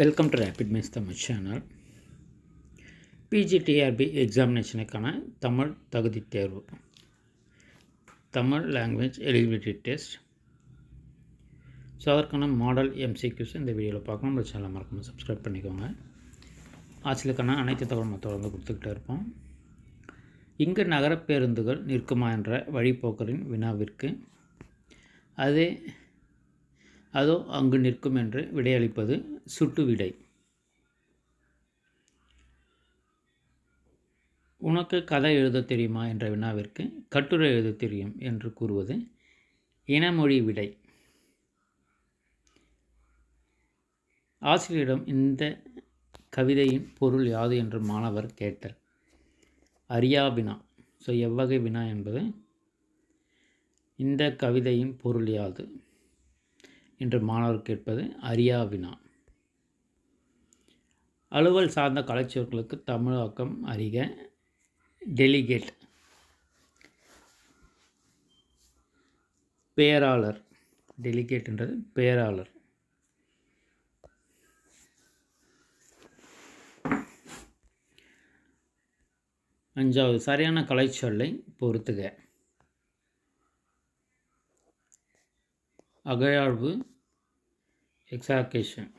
Welcome to rapid miss Tamil channel PGTRB எக்ஸாமினேஷனுக்கான Tamil தகுதி தேர்வு. Tamil language eligibility test so அதற்கான model MCQs இந்த வீடியோவில் பார்க்கணும் நம்ம சேனலை மறக்காமல் சப்ஸ்கிரைப் பண்ணிக்கோங்க. ஆசிலுக்கான அனைத்து தகவலும் தொடர்ந்து கொடுத்துக்கிட்டே இருப்போம். இங்கு நகர பேருந்துகள் நிற்குமா என்ற வழிப்போக்கரின் வினாவிற்கு அதே அதோ அங்கு நிற்கும் என்று விடையளிப்பது சுட்டு விடை. உனக்கு கதை எழுத தெரியுமா என்ற வினாவிற்கு கட்டுரை எழுத தெரியும் என்று கூறுவது இனமொழி விடை. ஆசிரியரிடம் இந்த கவிதையின் பொருள் யாது என்று மாணவர் கேட்டல் அரியா வினா. ஸோ எவ்வகை வினா என்பது இந்த கவிதையின் பொருள் யாது? என்று மாணவர் கேட்பது அரியா வினா. அலுவல் சார்ந்த கலைச்சொற்களுக்கு தமிழாக்கம் அறிக. டெலிகேட். பேராளர். டெலிகேட்ன்றது பேராளர். அஞ்சாவது சரியான கலைச்சொல்லை பொறுத்துக. அகழாழ்வு எக்ஸாகேஷன்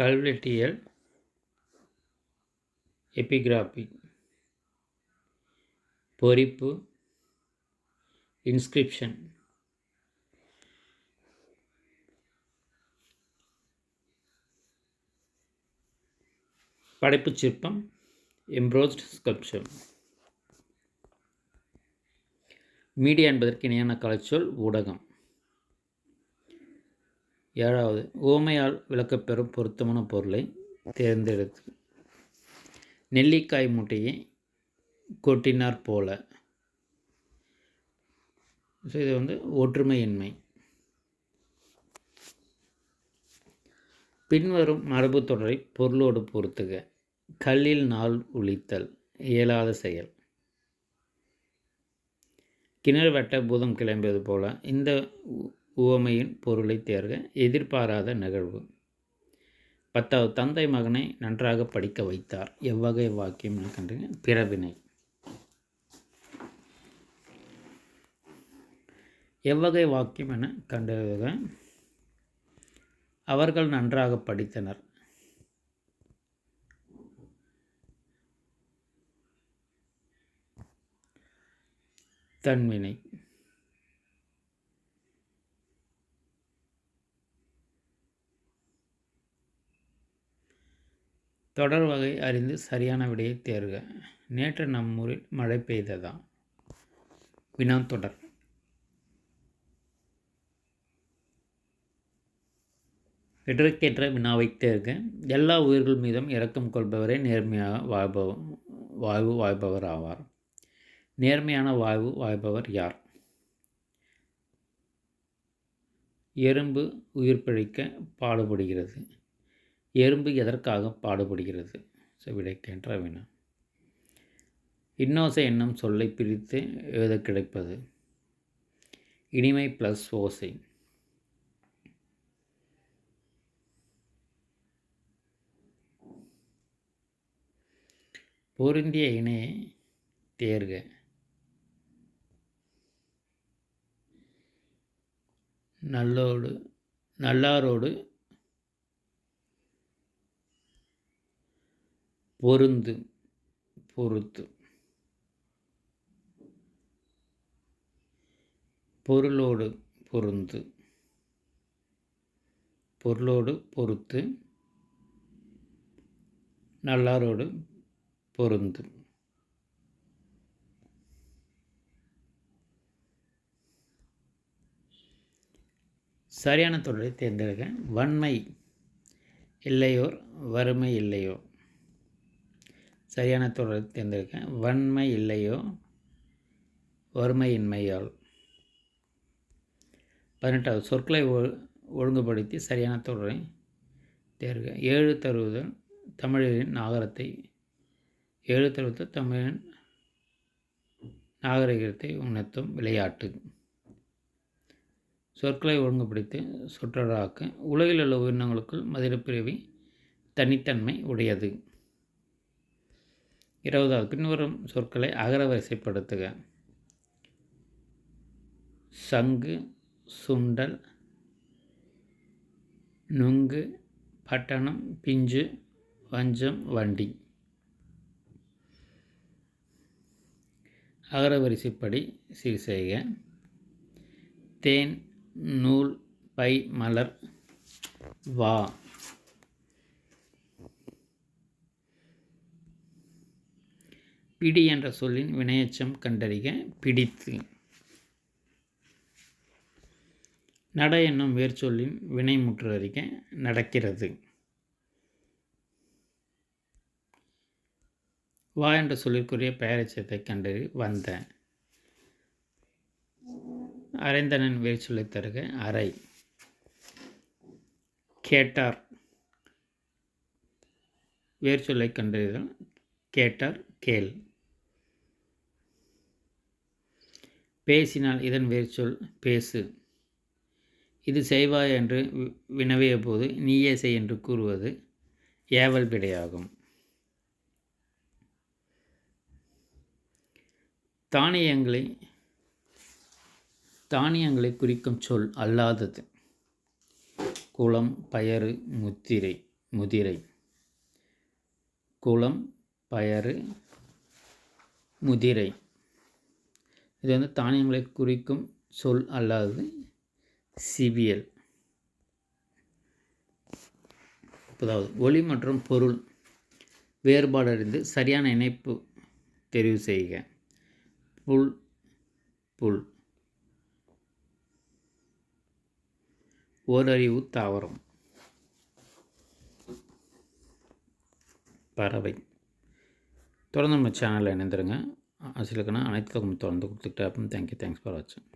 கல்வெட்டியல் எபிகிராபி பொறிப்பு இன்ஸ்கிரிப்ஷன் படைப்புச் சிற்பம் எம்ப்ரோஸ்ட் ஸ்கல்ப்சர் மீடியா என்பதற்கு இணையான கலைச்சொல் ஊடகம். ஏழாவது ஓமையால் விளக்கப்பெறும் பொருத்தமான பொருளை தேர்ந்தெடுத்து நெல்லிக்காய் மூட்டையை கொட்டினார் போல. ஸோ இது வந்து ஒற்றுமையின்மை. பின்வரும் மரபு தொடரை பொருளோடு பொருத்துக. கல்லில் நாள் ஒழித்தல் இயலாத செயல். கிணறு வெட்ட பூதம் கிளம்பியது போல இந்த உவமையின் பொருளை தேர்க எதிர்பாராத நிகழ்வு. பத்தாவது தந்தை மகனை நன்றாக படிக்க வைத்தார். எவ்வகை வாக்கியம் என கண்டுங்க பிறவினை. எவ்வகை வாக்கியம் என கண்டறிக. அவர்கள் நன்றாக படித்தனர். தன்வினை. தொடர் வகை அறிந்து சரியான விடையை தேர்க. நேற்று நம் ஊரில் மழை பெய்ததா? வினா தொடர். இடருக்கேற்ற வினாவை தேர்க. எல்லா உயிர்கள் மீதும் இரக்கம் கொள்பவரே நேர்மையாக வாழ்பவ வாழ்வு வாழ்பவர் ஆவார் நேர்மையான வாழ்வு வாழ்பவர் யார்? எறும்பு உயிர் பிழைக்க பாடுபடுகிறது. எறும்பு எதற்காக பாடுபடுகிறது? ஸோ விடைக்கின்ற வினா. இன்னோசை என்னும் சொல்லை பிரித்து எழுத கிடைப்பது. இனிமை ப்ளஸ் ஓசை. பொருந்திய இணையை தேர்க. நல்லோடு நல்லாரோடு பொருந்து பொறுத்து. பொருளோடு பொருந்து பொருளோடு பொறுத்து நல்லாரோடு பொருந்து. சரியான தொடரை தேர்ந்தெடுக்க வன்மை இல்லையோர் வறுமை இல்லையோ? சரியான தொடரை தேர்ந்தெடுக்க வன்மை இல்லையோ? வறுமையின்மையால். பதினெட்டாவது சொற்களை ஒ- ஒழுங்குபடுத்தி சரியான தொடரை தேர்க. ஏழு தருவதல் தமிழரின் நாகரத்தை தருவதல் தமிழின் நாகரிகத்தை உணர்த்தும் விளையாட்டு. சொற்களை ஒழுங்குபடுத்தி சொற்றொடராக்க உலகில் உள்ள உயிரினங்களுக்குள் மதிலப்பிரிவி தனித்தன்மை உடையது. இருபதாவது பின்வரும் சொற்களை அகரவரிசைப்படுத்துக. சங்கு சுண்டல் நுங்கு பட்டணம் பிஞ்சு வஞ்சம் வண்டி. அகரவரிசைப்படி சீர் செய்க தேன் நூல் பை மலர் வா. பிடி என்ற சொல்லின் வினையச்சம் கண்டறிக பிடித்து. நட என்னும் வேர்ச்சொல்லின் வினைமுற்றறிக நடக்கிறது. வா என்ற சொல்லிற்குரிய பெயரச்சத்தை கண்டறி வந்த. அரைந்தனன் வேர்ச்சொல்லை தருக அறை கேட்டார். வேர்ச்சொல்லை கண்டறிதல் கேட்டார் கேள். பேசினால் இதன் வேர்ச்சொல் பேசு. இது செய்வாய் என்று வினவிய போது நீயே செய் என்று கூறுவது ஏவல் விடையாகும். தானியங்களை தானியங்களை குறிக்கும் சொல் அல்லாதது. குளம் பயறு முத்திரை முதிரை. குளம் பயறு முதிரை. இது வந்து தானியங்களை குறிக்கும் சொல் அல்லாதது. சிபிஎல். அதாவது ஒளி மற்றும் பொருள். வேறுபாடு அறிந்து சரியான இணைப்பு தெரிவு செய்க. புல் புல். ஓரறிவு தாவரம். பறவை. தொடர்ந்து நம்ம சேனலில் இணைந்துருங்க. ஆசிரியர்களான அனைத்து தொடர்ந்து கொடுத்துக்கிட்டே தேங்க்யூ தேங்க்ஸ் ஃபார் வாட்சிங்